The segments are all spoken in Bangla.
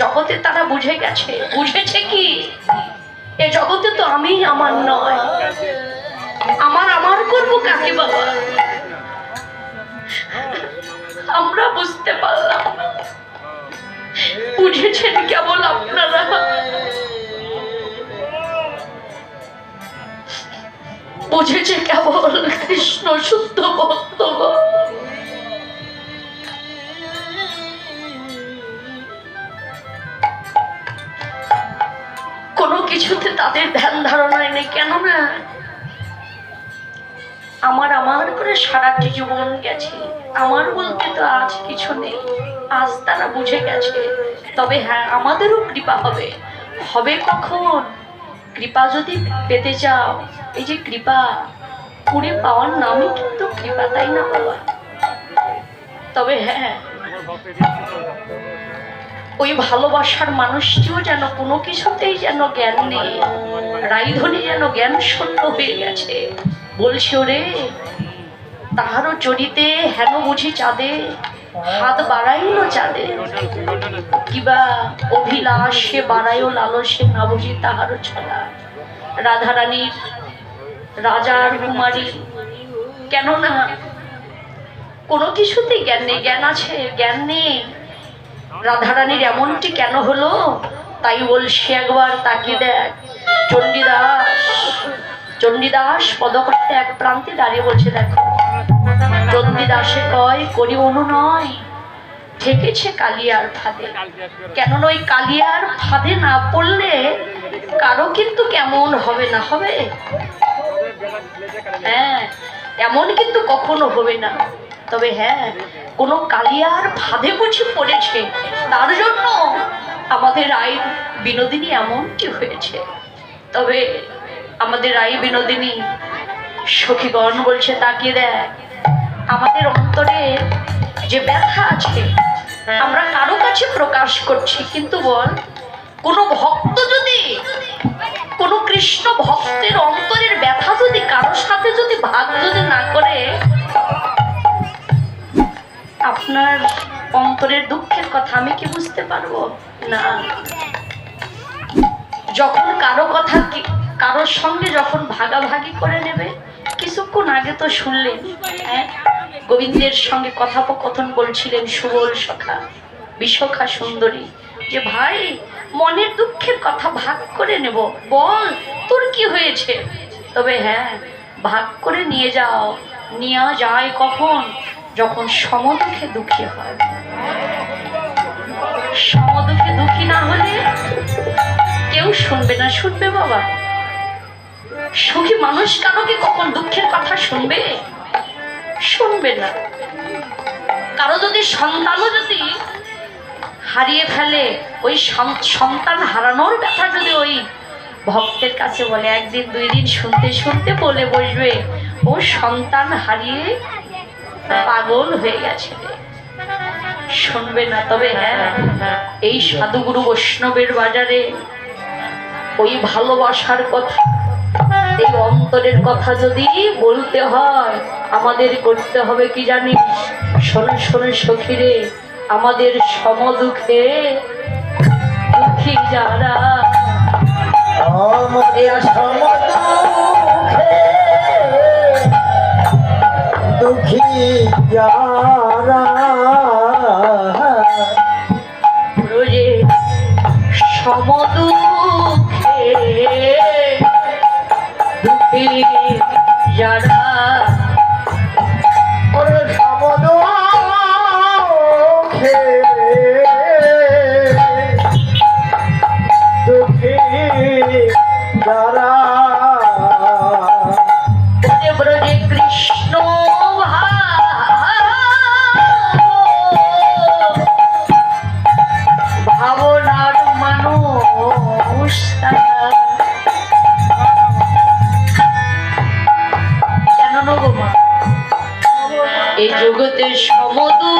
জগতে তারা বুঝে গেছে। বুঝেছে কি? এ জগতে তো আমি আমার নয়। আমার আমার করব কাকে বাবা? আমরা বুঝতে পারলাম। বুঝেছেন কেবল আপনারা? বুঝেছে কেবল কৃষ্ণ শুদ্ধ ভক্তগণ। কিছুতে তাদের ধ্যান ধারণায় নেই, কেননা আমার আমার করে সারাটি জীবন গেছে। আমার বলতে তো আজ কিছু নেই, আজ তারা বুঝে গেছে। তবে হ্যাঁ আমাদেরও কৃপা হবে। হবে কখন? কৃপা যদি পেতে চাও, এই যে কৃপা পুরে পাওয়ার নামই কিন্তু কৃপা, তাই না বাবা? তবে হ্যাঁ। ওই ভালোবাসার মানুষটিও যেন কোনো কিছুতেই যেন জ্ঞান নেই। রাইধনী যেন জ্ঞান শূন্য হয়ে গেছে। বলছি, ওরে, তাহারও চরিতে হেন বুঝি চাঁদে, হাত বাড়াইল চাঁদে। কিবা অভিলাষ বাড়াইও লালসে না বুঝি তাহারও ছাড়া রাধারানীর রাজার কুমারী, কেননা কোনো কিছুতেই জ্ঞান নেই, জ্ঞান আছে, জ্ঞান নেই। রাধারানীর এমনটি কেন হলো? তাই বলছি একবার তাকিয়ে দেখ। চণ্ডীদাস চণ্ডীদাস পদকর্তে এক প্রান্তে দাঁড়িয়ে বলছে, দেখো চণ্ডীদাসে কয় করি অনু নয়, ঠেকেছে কালিয়ার ফাঁদে। কেননা ওই কালিয়ার ফাঁদে না পড়লে কারও কিন্তু কেমন হবে না হবে। হ্যাঁ এমন কিন্তু কখনো হবে না। তবে হ্যাঁ কোনো কালিয়ার ফাঁদে বুঝি পড়েছে তার জন্য আমাদের রায় বিনোদিনী এমনটি হয়েছে। তবে আমাদের রায় বিনোদিনী সখীগণ বলছে তাকিয়ে দেয় আমাদের অন্তরে যে ব্যথা আছে আমরা কারও কাছে প্রকাশ করছি কিন্তু বল কোনো ভক্ত যদি কোনো কৃষ্ণ ভক্তের অন্তরের ব্যথা যদি কারোর সাথে যদি ভাগ যদি আপনার অন্তরের দুঃখের কথা আমি কি বুঝতে পারব? না। যখন কারও কথা কারোর সঙ্গে যখন ভাগাভাগি করে নেবে, কিছুক্ষণ আগে তো শুনলেন হ্যাঁ? গোবিন্দের সঙ্গে কথোপকথন বলছিলেন সুবল সখা, বিশখা সুন্দরী, যে ভাই, মনের দুঃখের কথা ভাগ করে নেব, বল, তোর কি হয়েছে? তবে হ্যাঁ ভাগ করে নিয়ে যাও, নিয়ে যায় কখন? যখন সমদুখে দুঃখী হয়। সমদুখে দুঃখী না হলে কেউ শুনবে না। শুনবে বাবা? সুখী মানুষ কারও কি কখন দুঃখের কথা শুনবে? শুনবে না। কারও যদি সন্তানও যদি হারিয়ে ফেলে, ওই সন্তান হারানোর ব্যথা যদি ওই ভক্তের কাছে বলে, একদিন দুই দিন শুনতে শুনতে বলে বসবে, ও সন্তান হারিয়ে পাগল হয়ে গেছে। শুনবে না তবে হ্যাঁ এই সাধুগুরু বৈষ্ণবের বাজারে ওই ভালোবাসার কথা, এই অন্তরের কথা যদি বলতে হয়, আমাদের করতে হবে কি জানিস? শোনো শোনো সখিরে, আমাদের সমদুখে দুঃখী যারা, আমাদের সমদুখে দুঃখী যারা এই জগতে সমদু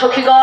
সখীগণ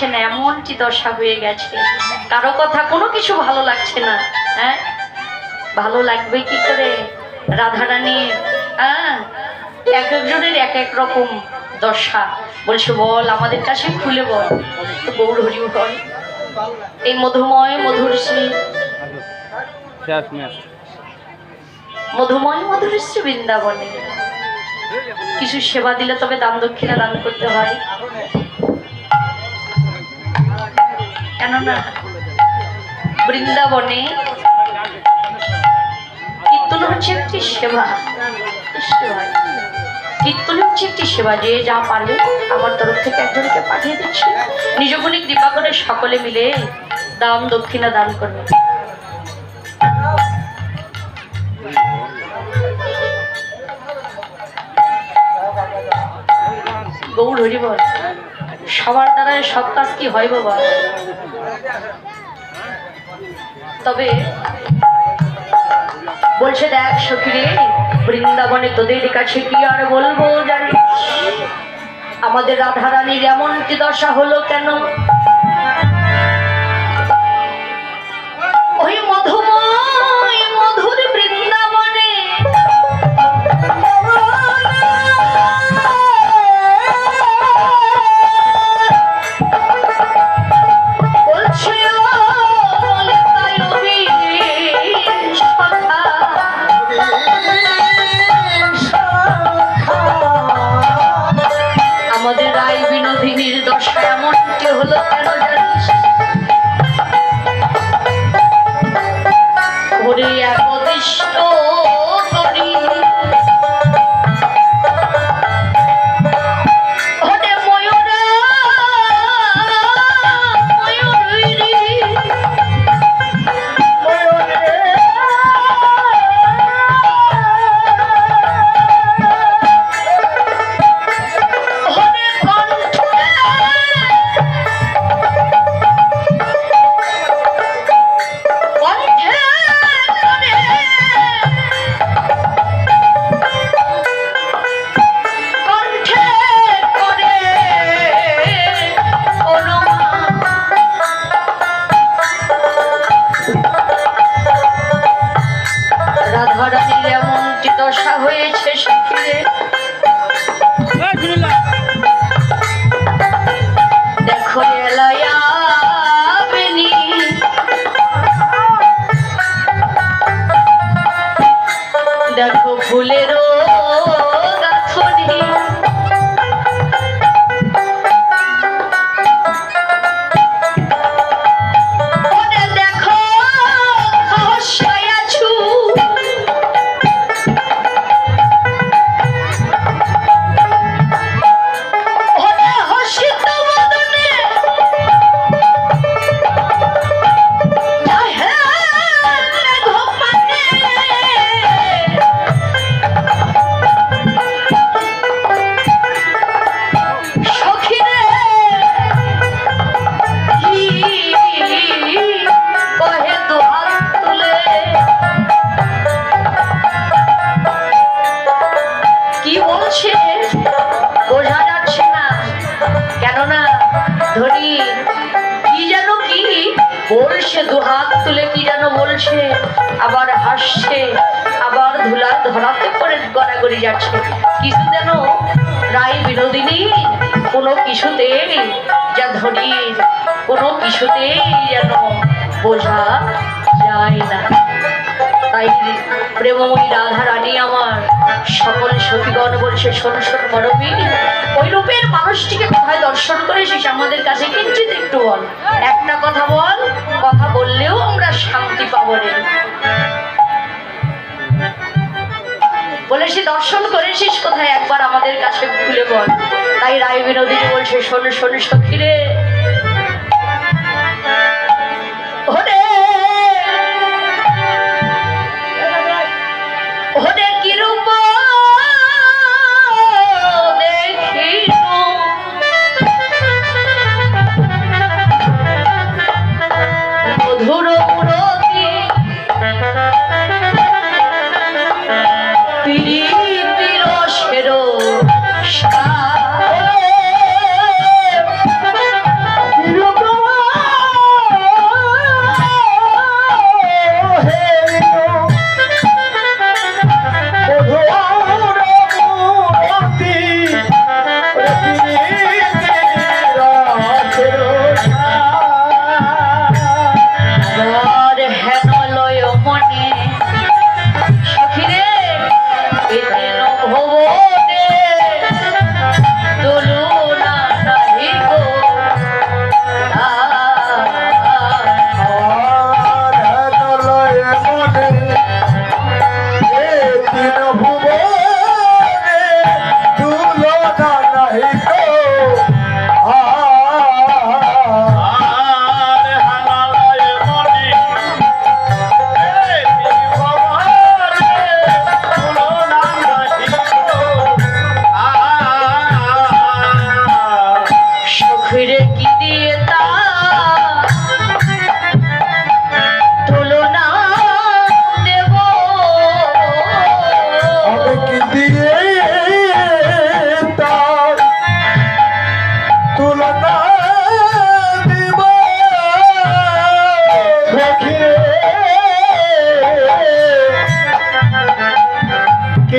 দেখছেন এমনটি দশা হয়ে গেছে। কারও কথা কোনো কিছু ভালো লাগছে না হ্যাঁ? ভালো লাগবে কি করে? রাধারানী হ্যাঁ? এক একজনের এক এক রকম দশা। বলছে, বল, আমাদের কাছে খুলে বল। গৌর হরিউ বল। এই মধুময় মধুর শ্রী মধুময় মধুর শ্রী বৃন্দাবনে। কিছু সেবা দিলে তবে দান দক্ষিণা দান করতে হয়। কেননা বৃন্দাবনে কীর্তন হচ্ছে একটি সেবা। কীর্তন হচ্ছে একটি সেবা, যে যা পারবে আমার তরফ থেকে একজনকে পাঠিয়ে দিচ্ছি। নিজগুণে কৃপা করে সকলে মিলে দাম দক্ষিণা দান করবে। গৌর হরিবর সবার দ্বারা সব কাজ কি হয় বাবা? তবে বলছে দেখ সখিরে, বৃন্দাবনে তোদের কাছে কি আর বলব জানিস? আমাদের রাধারানীর এমন কি দশা হলো কেন? হলো। কেন জানিস কিছুতেই যেন বোঝা যায় না তাই প্রেমময়ী রাধা রানী আমার সকল সখীগণ বলছে, শোন শোন মরবী ওই রূপের মানুষটিকে কোথায় দর্শন করেছিস আমাদের কাছে কিঞ্চিত একটু বল একটা কথা বল কথা বললেও আমরা শান্তি পাবো রে বলে সে দর্শন করেছিস কোথায় একবার আমাদের কাছে খুলে। বল তাই রায় বিনোদিনী বলছে শোন শোন সখীরে ওরে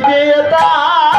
কি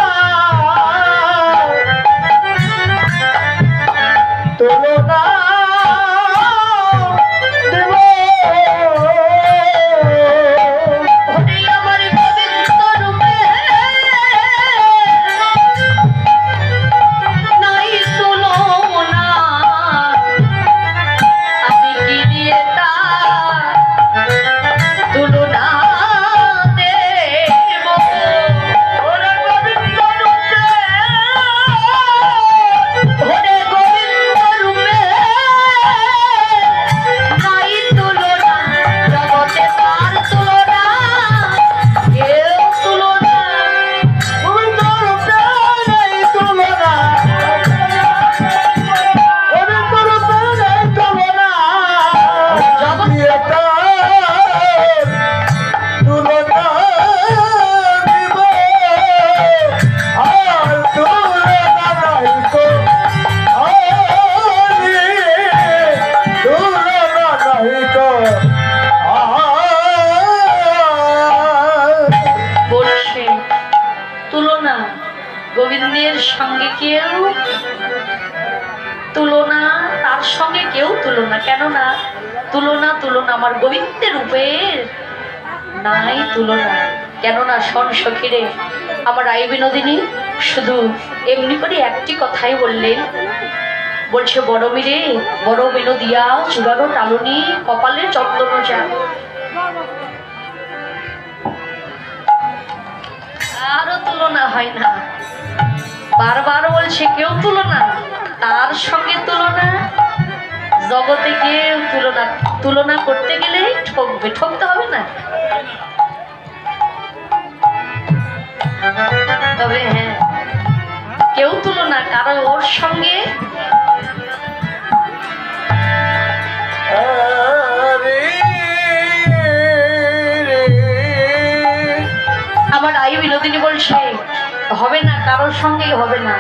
সঙ্গে কেউ তুলনা, তার সঙ্গে কেউ তুলনা, কেননা তুলনা তুলনা আমার গোবিন্দের রূপের নাই তুলনা। কেননা শোন সখিরে, আমার রায় বিনোদিনী শুধু এমনি করে একটি কথাই বললেন বলছে, বড় মিরে, বড় বিনোদিয়া, চূড়ানো টালনি, কপালে চন্দন যা। আরও তুলনা হয় না। বারবার বলছে কেউ তুলনা তার সঙ্গে তুলনা জগতে কেউ তুলনা তুলনা করতে গেলে ঠকবে ঠকতে হবে না। তবে হ্যাঁ কেউ তুলনা কারও ওর সঙ্গে আমার আই বিনোদিনী বলছে হবে না কারোর সঙ্গেই হবে না।